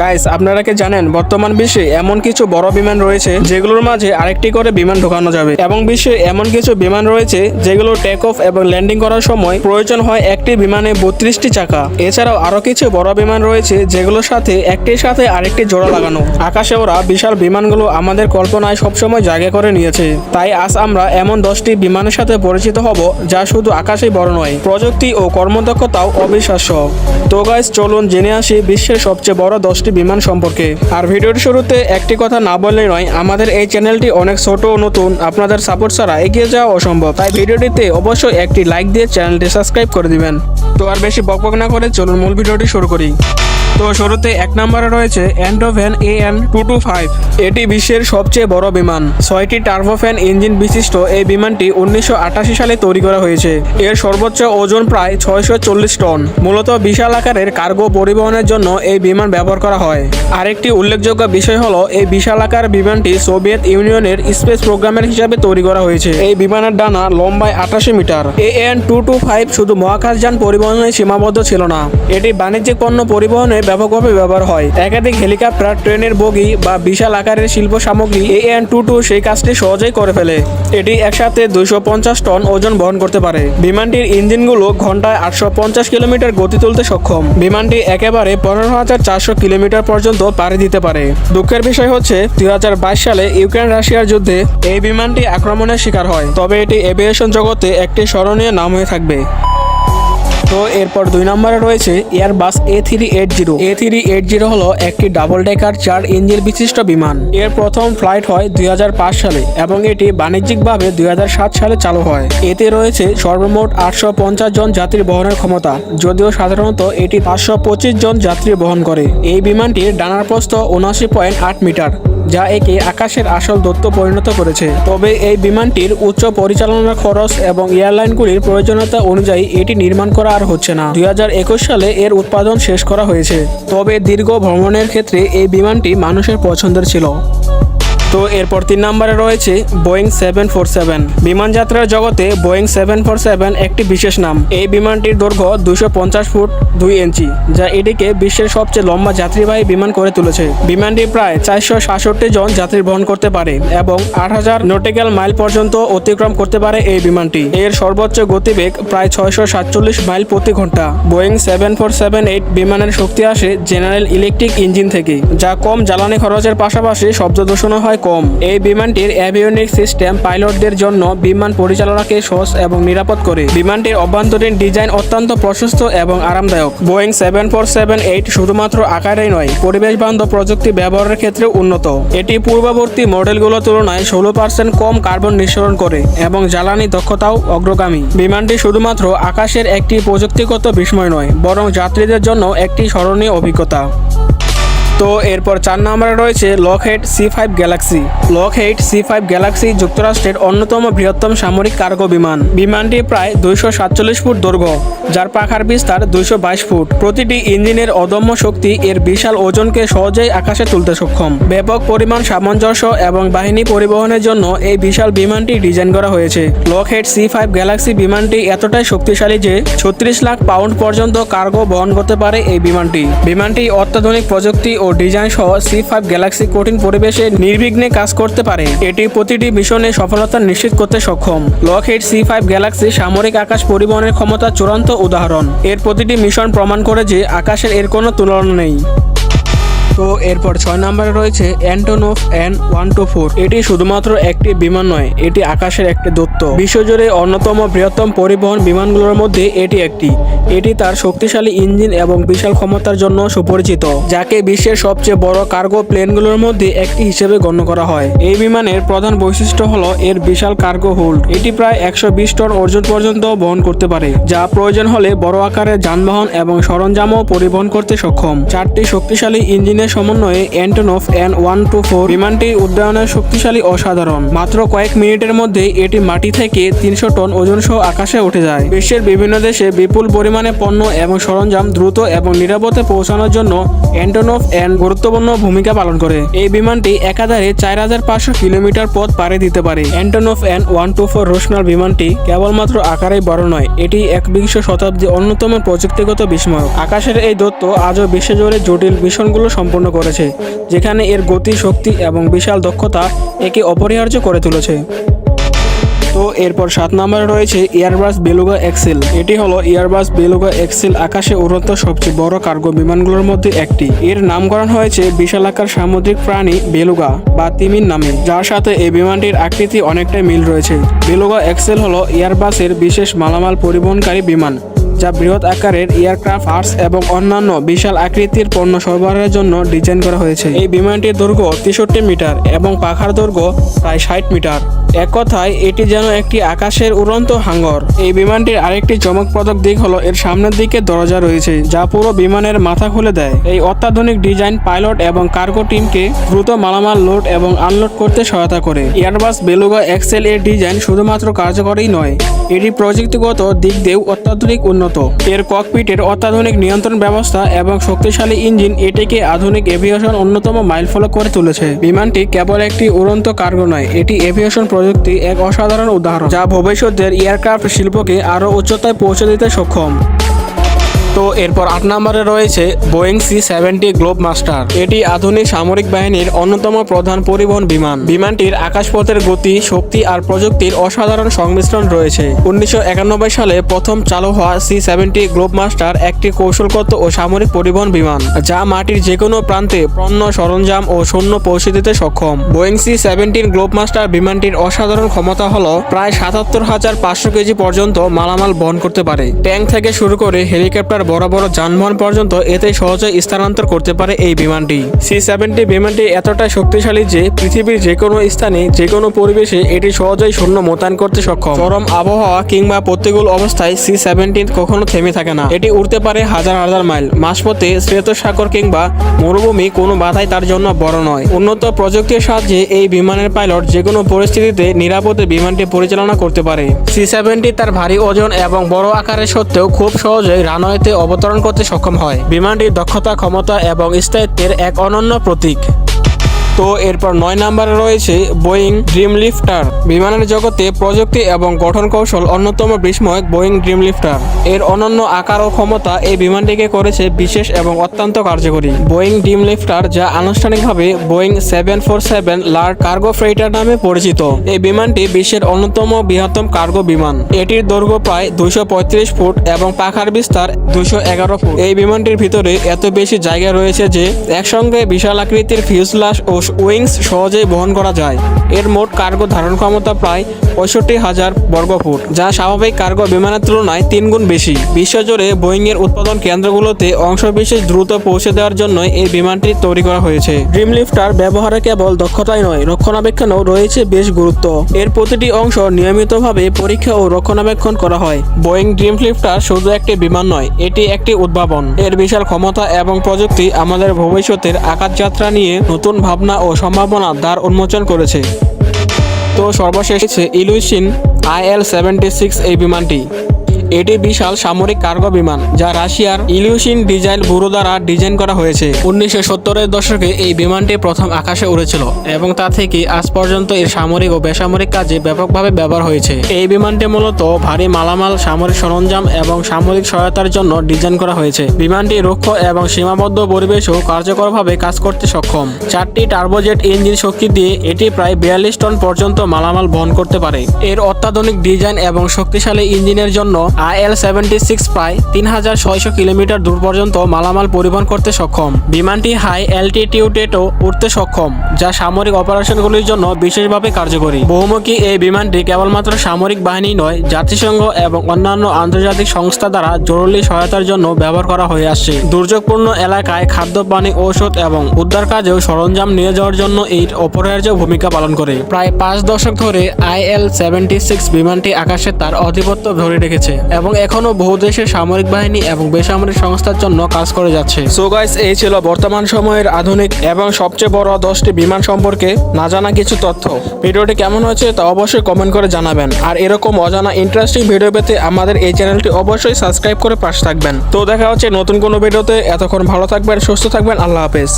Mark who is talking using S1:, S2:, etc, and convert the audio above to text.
S1: Guys আপনারা কি জানেন, বর্তমান বিশ্বে এমন কিছু বড় বিমান রয়েছে যেগুলোর মাঝে আরেকটি করে বিমান ঢোকানো যাবে। এবং বিশ্বে এমন কিছু বিমান রয়েছে যেগুলো টেক অফ এবং ল্যান্ডিং করার সময় প্রয়োজন হয় একটি বিমানে বত্রিশটি চাকা। এছাড়াও আরও কিছু বড় বিমান রয়েছে যেগুলোর সাথে একটির সাথে আরেকটি জোড়া লাগানো। আকাশে ওরা বিশাল বিমানগুলো আমাদের কল্পনায় সবসময় জায়গা করে নিয়েছে। তাই আজ আমরা এমন দশটি বিমানের সাথে পরিচিত হব যা শুধু আকাশেই বড় নয়, প্রযুক্তি ও কর্মদক্ষতাও অবিশ্বাস্য। তো গাইস চলুন জেনে আসি বিশ্বের সবচেয়ে বড় দশটি বিমান সম্পর্কে। আর ভিডিওর শুরুতে একটি কথা না বললে নয়, আমাদের এই চ্যানেলটি অনেক ছোট ও নতুন, আপনাদের সাপোর্ট ছাড়া এগিয়ে যাওয়া অসম্ভব। তাই ভিডিওটিতে অবশ্যই একটি লাইক দিয়ে চ্যানেলটি সাবস্ক্রাইব করে দিবেন। তো আর বেশি বকবক না করে চলুন মূল ভিডিওটি শুরু করি। তো শুরুতে এক নম্বরে রয়েছে Antonov A N two two five এটি বিশ্বের সবচেয়ে বড় বিমান। ছয়টি টার্বোফ্যান ইঞ্জিন বিশিষ্ট এই বিমানটি উনিশশো আটাশি সালে তৈরি করা হয়েছে। এর সর্বোচ্চ ওজন প্রায় ছয়শো চল্লিশ টন। মূলত বিশাল আকারের কার্গো পরিবহনের জন্য এই বিমান ব্যবহার করা হয়। আরেকটি উল্লেখযোগ্য বিষয় হলো, এই বিশাল আকার বিমানটি সোভিয়েত ইউনিয়নের স্পেস প্রোগ্রামের হিসাবে তৈরি করা হয়েছে। এই বিমানের ডানা লম্বায় আটাশি metre. A N two two five শুধু মহাকাশযান পরিবহনে সীমাবদ্ধ ছিল না। এটি বাণিজ্যিক পণ্য পরিবহনে ব্যাপকভাবে ব্যবহার হয়। একাধিক হেলিকপ্টার, ট্রেনের বগি বা বিশাল আকারের শিল্প সামগ্রী এ এন টু টু সেই কাজটি সহজেই করে ফেলে। এটি একসাথে দুইশো পঞ্চাশ টন ওজন বহন করতে পারে। বিমানটির ইঞ্জিনগুলো ঘন্টায় আটশো পঞ্চাশ কিলোমিটার গতি তুলতে সক্ষম। বিমানটি একেবারে পনেরো হাজার চারশো কিলোমিটার পর্যন্ত পাড়ি দিতে পারে। দুঃখের বিষয় হচ্ছে দু হাজার বাইশ সালে ইউক্রেন রাশিয়ার যুদ্ধে এই বিমানটি আক্রমণের শিকার হয়। তবে এটি এভিয়েশন জগতে একটি স্মরণীয় নাম হয়ে থাকবে। তো এরপর দুই নম্বরে রয়েছে Airbus A three eight zero A three eight zero হলো একটি ডাবল ডেকার চার ইঞ্জিন বিশিষ্ট বিমান। এর প্রথম ফ্লাইট হয় দুই হাজার পাঁচ সালে এবং এটি বাণিজ্যিকভাবে দুই হাজার সাত সালে চালু হয়। এতে রয়েছে সর্বমোট আটশো পঞ্চাশ জন যাত্রী বহনের ক্ষমতা, যদিও সাধারণত এটি পাঁচশো পঁচিশ জন যাত্রী বহন করে। এই বিমানটির ডানার প্রস্থ উনআশি পয়েন্ট আট মিটার। যা একে আকাশের আসল দত্ত পরিণত করেছে। তবে এই বিমানটির উচ্চ পরিচালনা খরচ এবং এয়ারলাইনগুলির প্রয়োজনীয়তা অনুযায়ী এটি নির্মাণ করা আর হচ্ছে না। দুই হাজার একুশ সালে এর উৎপাদন শেষ করা হয়েছে। তবে দীর্ঘ ভ্রমণের ক্ষেত্রে এই বিমানটি মানুষের পছন্দের ছিল। তো এরপর তিন নম্বরে রয়েছে বোয়িং সেভেন ফোর সেভেন বিমান যাত্রার জগতে বোয়িং সেভেন ফোর সেভেন একটি বিশেষ নাম। এই বিমানটির দৈর্ঘ্য দুশো পঞ্চাশ ফুট দুই ইঞ্চি, যা এটিকে বিশ্বের সবচেয়ে লম্বা যাত্রীবাহী বিমান করে তুলেছে। বিমানটি প্রায় চারশো সাতষট্টি জন যাত্রী বহন করতে পারে এবং আট হাজার নটিক্যাল মাইল পর্যন্ত অতিক্রম করতে পারে এই বিমানটি। এর সর্বোচ্চ গতিবেগ প্রায় ছয়শো সাতচল্লিশ মাইল প্রতি ঘণ্টা। Boeing seven four seven eight বিমানের শক্তি আসে জেনারেল ইলেকট্রিক ইঞ্জিন থেকে, যা কম জ্বালানি খরচের পাশাপাশি শব্দ দূষণও হয় কম। এই বিমানটির অ্যাভিওনিক সিস্টেম পাইলটদের জন্য বিমান পরিচালনাকে সহজ এবং নিরাপদ করে। বিমানটির অভ্যন্তরীণ ডিজাইন অত্যন্ত প্রশস্ত এবং আরামদায়ক। Boeing seven four seven eight শুধুমাত্র আকারেই নয়, পরিবেশ বান্ধব প্রযুক্তি ব্যবহারের ক্ষেত্রে উন্নত। এটি পূর্ববর্তী মডেলগুলোর তুলনায় ষোলো পার্সেন্ট কম কার্বন নিঃসরণ করে এবং জ্বালানি দক্ষতাও অগ্রগামী। বিমানটি শুধুমাত্র আকাশের একটি প্রযুক্তিগত বিস্ময় নয়, বরং যাত্রীদের জন্য একটি স্মরণীয় অভিজ্ঞতা। তো এরপর চার নম্বরে রয়েছে Lockheed C five Galaxy Lockheed C five Galaxy যুক্তরাষ্ট্রের অন্যতম বৃহত্তম সামরিক কার্গো বিমান। বিমানটি প্রায় দুইশো সাতচল্লিশ ফুট দৈর্ঘ্য, যার পাখার বিস্তার দুইশো বাইশ ফুট। প্রতিটি ইঞ্জিনের অদম্য শক্তি এর বিশাল ওজনকে সহজেই আকাশে তুলতে সক্ষম। ব্যাপক পরিমাণ সামঞ্জস্য এবং বাহিনী পরিবহনের জন্য এই বিশাল বিমানটি ডিজাইন করা হয়েছে। লকহেড সি ফাইভ গ্যালাক্সি বিমানটি এতটাই শক্তিশালী যে ছত্রিশ লাখ পাউন্ড পর্যন্ত কার্গো বহন করতে পারে এই বিমানটি। বিমানটি অত্যাধুনিক প্রযুক্তি ও ডিজাইন সহ সি ফাইভ গ্যালাক্সি কঠিন পরিবেশে নির্বিঘ্নে কাজ করতে পারে। এটি প্রতিটি মিশনে সফলতা নিশ্চিত করতে সক্ষম। লকহেড সি ফাইভ গ্যালাক্সি সামরিক আকাশ পরিবহনের ক্ষমতা চূড়ান্ত উদাহরণ। এর প্রতিটি মিশন প্রমাণ করে যে আকাশের এর কোনো তুলনা নেই। তো এরপর ছয় নম্বরে রয়েছে Antonov N one two four এটি শুধুমাত্র একটি বিমান নয়, এটি আকাশের একটি দত্ত বিশ্বজুড়ে অন্যতম বৃহত্তম পরিবহন বিমানগুলোর মধ্যে এটি একটি। এটি তার শক্তিশালী ইঞ্জিন এবং বিশাল ক্ষমতার জন্য সুপরিচিত, যাকে বিশ্বের সবচেয়ে বড় কার্গো প্লেনগুলোর মধ্যে একটি হিসেবে গণ্য করা হয়। এই বিমানের প্রধান বৈশিষ্ট্য হলো এর বিশাল কার্গো হোল্ড। এটি প্রায় একশো বিশ টন ওজন পর্যন্ত বহন করতে পারে, যা প্রয়োজন হলে বড় আকারের যানবাহন এবং সরঞ্জামও পরিবহন করতে সক্ষম। চারটি শক্তিশালী ইঞ্জিনের সমন্বয়ে Antonov N one two four বিমানটি উড্ডয়নের শক্তিশালী অসাধারণ। মাত্র কয়েক মিনিটের মধ্যে এটি মাটি থেকে তিনশো টন ওজন সহ আকাশে উঠে যায়। বিশ্বের বিভিন্ন দেশে বিপুল পরিমাণে পণ্য এবং সরঞ্জাম দ্রুত এবং নিরাপদে পৌঁছানোর জন্য অ্যান্টনফ এন গুরুত্বপূর্ণ ভূমিকা পালন করে। এই বিমানটি একাধারে চার হাজার পাঁচশো কিলোমিটার পথ পাড়ি দিতে পারে। Antonov N one two four রোশনাল বিমানটি কেবলমাত্র আকারেই বড় নয়, এটি একবিংশ শতাব্দী অন্যতম প্রযুক্তিগত বিস্ময় আকাশের এই দত্ত আজও বিশ্বজুড়ে জটিল মিশনগুলো সম্পন্ন সম্পূর্ণ করেছে, যেখানে এর গতি, শক্তি এবং বিশাল দক্ষতা একে অপরিহার্য করে তুলেছে। তো এরপর সাত নম্বরে রয়েছে এয়ারবাস বেলুগা এক্সেল এটি হলো এয়ারবাস বেলুগা এক্সেল আকাশে উড়ন্ত সবচেয়ে বড় কার্গো বিমানগুলোর মধ্যে একটি। এর নামকরণ হয়েছে বিশালাকার সামুদ্রিক প্রাণী বেলুগা বা তিমির নামে, যার সাথে এই বিমানটির আকৃতি অনেকটাই মিল রয়েছে। বেলুগা এক্সেল হলো এয়ারবাসের বিশেষ মালামাল পরিবহনকারী বিমান। যা বৃহৎ আকারের এয়ারক্রাফট, আর্টস এবং অন্যান্য বিশাল আকৃতির পণ্য সরবরাহের জন্য ডিজাইন করা হয়েছে। এই বিমানটির দৈর্ঘ্য তেষট্টি মিটার এবং পাখার দৈর্ঘ্য প্রায় ষাট মিটার। এক কথায়, এটি যেন একটি আকাশের উড়ন্ত হাঙ্গর। এই বিমানটির আরেকটি চমকপ্রদক দিক হলো, এর সামনের দিকে দরজা রয়েছে, যা পুরো বিমানের মাথা খুলে দেয়। এই অত্যাধুনিক ডিজাইন পাইলট এবং কার্গো টিমকে দ্রুত মালামাল লোড এবং আনলোড করতে সহায়তা করে। এয়ারবাস বেলুগা এক্সেল এর ডিজাইন শুধুমাত্র কার্যকরী নয়, এটি প্রযুক্তিগত দিক দিয়েও অত্যাধুনিক উন্নত এর ককপিটের অত্যাধুনিক নিয়ন্ত্রণ ব্যবস্থা এবং শক্তিশালী ইঞ্জিন এটিকে আধুনিক এভিয়েশন অন্যতম মাইলফলক করে তুলেছে। বিমানটি কেবল একটি উড়ন্ত কার্গো নয়, এটি এভিয়েশন প্রযুক্তি এক অসাধারণ উদাহরণ যা ভবিষ্যতের এয়ারক্রাফট শিল্পকে আরও উচ্চতায় পৌঁছে দিতে সক্ষম। তো এরপর আট নম্বরে রয়েছে Boeing C seventy Globemaster. এটি আধুনিক সামরিক বাহিনীর অন্যতম প্রধান পরিবহন বিমান। বিমানটির আকাশপথের গতি, শক্তি আর প্রযুক্তির অসাধারণ সংমিশ্রণ রয়েছে। উনিশশো একানব্বই সালে প্রথম চালু হওয়া সি সেভেন্টি গ্লোব মাস্টার একটি কৌশলগত ও সামরিক পরিবহন বিমান, যা মাটির যে কোনো প্রান্তে পণ্য সরঞ্জাম ও সৈন্য পৌঁছে দিতে সক্ষম। Boeing C seventeen Globemaster বিমানটির অসাধারণ ক্ষমতা হল প্রায় সাতাত্তর হাজার পাঁচশো কেজি পর্যন্ত মালামাল বহন করতে পারে। ট্যাঙ্ক থেকে শুরু করে হেলিকপ্টার বড় বড় যানবাহন পর্যন্ত এতে সহজে স্থানান্তর করতে পারে এই বিমানটি। সি সেভেন্টি বিমানটি এতটাই শক্তিশালী যে পৃথিবীর যে কোনো স্থানে যে কোনো পরিবেশে এটি সহজেই শূন্য মোতায়েন করতে সক্ষম। চরম আবহাওয়া কিংবা প্রতিকূল অবস্থায় সি সেভেন্টিন কখনো থেমে থাকে না। এটি উড়তে পারে হাজার হাজার মাইল। মাঝপথে শ্বেতসাগর কিংবা মরুভূমি কোনো বাধাই তার জন্য বড় নয়। উন্নত প্রযুক্তির সাহায্যে এই বিমানের পাইলট যে কোনো পরিস্থিতিতে নিরাপদে বিমানটি পরিচালনা করতে পারে। সি সেভেন্টি তার ভারী ওজন এবং বড় আকারের সত্ত্বেও খুব সহজেই রানওয়েতে অবতরণ করতে সক্ষম হয়। বিমানটির দক্ষতা ক্ষমতা এবং স্থায়িত্বের এক অনন্য প্রতীক। তো এরপর নয় নম্বরে রয়েছে বোয়িং ড্রিম লিফটার বিমানের জগতে প্রযুক্তি এবং গঠন কৌশল অন্যতম বিস্ময়ক বোয়িং ড্রিম লিফটার এর অনন্য আকার ও ক্ষমতা এই বিমানটিকে করেছে বিশেষ এবং অত্যন্ত কার্যকরী। বোয়িং ড্রিম লিফটার যা আনুষ্ঠানিকভাবে Boeing seven four seven large cargo freighter নামে পরিচিত। এই বিমানটি বিশ্বের অন্যতম বৃহত্তম কার্গো বিমান। এটির দৈর্ঘ্য প্রায় পঁয়ত্রিশ ফুট এবং পাখার বিস্তার এগারো ফুট। এই বিমানটির ভিতরে এত বেশি জায়গা রয়েছে যে, একসঙ্গে বিশাল আকৃতির ফিউজলাস ও উইংস সহজেই বহন করা যায়। এর মোট কার্গো ধারণ ক্ষমতা প্রায় পঁয়ষট্টি হাজার বর্গফুট, যা স্বাভাবিক কার্গো বিমানের তুলনায় তিন গুণ বেশি। বিশ্বজুড়ে বোয়িং এর উৎপাদন কেন্দ্রগুলোতে অংশবিশেষ দ্রুত পৌঁছে দেওয়ার জন্য এই বিমানটি তৈরি করা হয়েছে। ড্রিম লিফটার ব্যবহারে কেবল দক্ষতাই নয়, রক্ষণাবেক্ষণও রয়েছে বেশ গুরুত্ব। এর প্রতিটি অংশ নিয়মিতভাবে পরীক্ষা ও রক্ষণাবেক্ষণ করা হয়। বোয়িং ড্রিম লিফটার শুধু একটি বিমান নয়, এটি একটি উদ্ভাবন। এর বিশাল ক্ষমতা এবং প্রযুক্তি আমাদের ভবিষ্যতের আকাশ যাত্রা নিয়ে নতুন ভাবনা ও সম্ভাবনা দ্বার উন্মোচন করেছে। তো সর্বশেষ ইলুইশিন আইএল সেভেন্টি সিক্স এই বিমানটি। এটি বিশাল সামরিক কার্গো বিমান, যা রাশিয়ার ইলিউশিন ডিজাইন ব্যুরো দ্বারা ডিজাইন করা হয়েছে। উনিশশো সত্তরের দশকে এই বিমানটি প্রথম আকাশে উড়েছিল এবং তা থেকে আজ পর্যন্ত এর সামরিক ও বেসামরিক কাজে ব্যাপকভাবে ব্যবহার হয়েছে। এই বিমানটি মূলত ভারী মালামাল, সামরিক সরঞ্জাম এবং সামরিক সহায়তার জন্য ডিজাইন করা হয়েছে। বিমানটি রুক্ষ এবং সীমাবদ্ধ পরিবেশেও কার্যকরভাবে কাজ করতে সক্ষম। চারটি টার্বোজেট ইঞ্জিন শক্তি দিয়ে এটি প্রায় বিয়াল্লিশ টন পর্যন্ত মালামাল বহন করতে পারে। এর অত্যাধুনিক ডিজাইন এবং শক্তিশালী ইঞ্জিনের জন্য আইএল সেভেন্টি সিক্স প্রায় তিন হাজার ছয়শো কিলোমিটার দূর পর্যন্ত মালামাল পরিবহন করতে সক্ষম। বিমানটি হাই অ্যালটিটিউডেটও উঠতে সক্ষম, যা সামরিক অপারেশনগুলির জন্য বিশেষভাবে কার্যকরী। বহুমুখী এই বিমানটি কেবলমাত্র সামরিক বাহিনী নয়, জাতিসংঘ এবং অন্যান্য আন্তর্জাতিক সংস্থা দ্বারা জরুরি সহায়তার জন্য ব্যবহার করা হয়ে আসছে। দুর্যোগপূর্ণ এলাকায় খাদ্য, পানি, ঔষধ এবং উদ্ধার কাজেও সরঞ্জাম নিয়ে যাওয়ার জন্য এই অপরিহার্য ভূমিকা পালন করে। প্রায় পাঁচ দশক ধরে আইএল সেভেন্টি সিক্স বিমানটি আকাশে তার আধিপত্য ধরে রেখেছে। এবং এখনও বহু দেশের সামরিক বাহিনী এবং বেসামরিক সংস্থার জন্য কাজ করে যাচ্ছে। সো গাইস এই ছিল বর্তমান সময়ের আধুনিক এবং সবচেয়ে বড় দশটি বিমান সম্পর্কে না জানা কিছু তথ্য। ভিডিওটি কেমন হয়েছে তা অবশ্যই কমেন্ট করে জানাবেন। আর এরকম অজানা ইন্টারেস্টিং ভিডিও পেতে আমাদের এই চ্যানেলটি অবশ্যই সাবস্ক্রাইব করে পাশে থাকবেন। তো দেখা হচ্ছে নতুন কোনো ভিডিওতে এতক্ষণ ভালো থাকবেন, সুস্থ থাকবেন, আল্লাহ হাফেজ।